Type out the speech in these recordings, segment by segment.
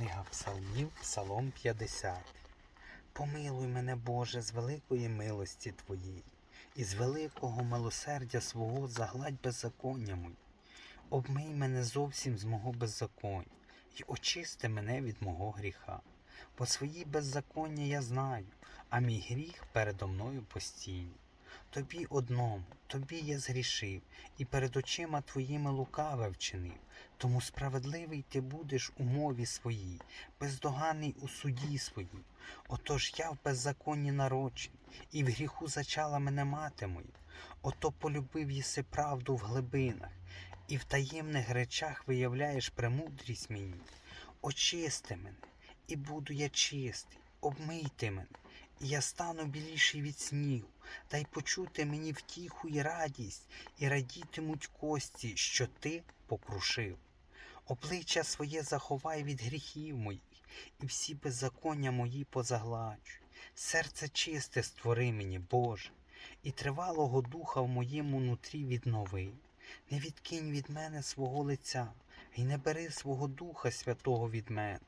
Книга Псалмів, Псалом 50. Помилуй мене, Боже, з великої милості Твоєї, і з великого милосердя свого загладь беззаконня мої. Обмий мене зовсім з мого беззаконня, і очисти мене від мого гріха. Бо свої беззаконня я знаю, а мій гріх передо мною постійно. Тобі одному, тобі я згрішив, і перед очима твоїми лукаве вчинив. Тому справедливий ти будеш у мові своїй, бездоганний у суді своїй. Отож я в беззаконні народжений, і в гріху зачала мене мати моя. Ото полюбив єси правду в глибинах, і в таємних речах виявляєш премудрість мені. Очисти мене, і буду я чистий, обмийте мене, я стану біліший від снігу, та й почути мені втіху і радість, і радітимуть кості, що ти покрушив. Обличчя своє заховай від гріхів моїх, і всі беззаконня мої позагладжуй. Серце чисте створи мені, Боже, і тривалого духа в моєму нутрі віднови. Не відкинь від мене свого лиця, і не бери свого Духа Святого від мене.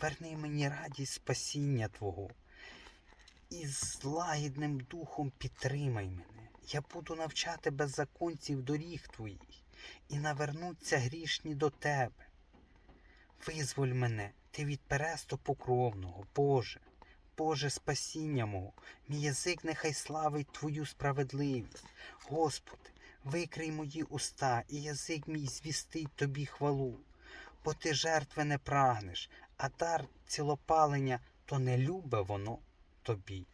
Верни мені радість спасіння Твого, і з лагідним духом підтримай мене. Я буду навчати беззаконців доріг Твоїх, і навернуться грішні до Тебе. Визволь мене, ти від пересту покровного, Боже, Боже спасіння мого, мій язик нехай славить Твою справедливість. Господи, викрий мої уста, і язик мій звістить Тобі хвалу, бо ти жертви не прагнеш, а дар цілопалення, то не любе воно Тобі.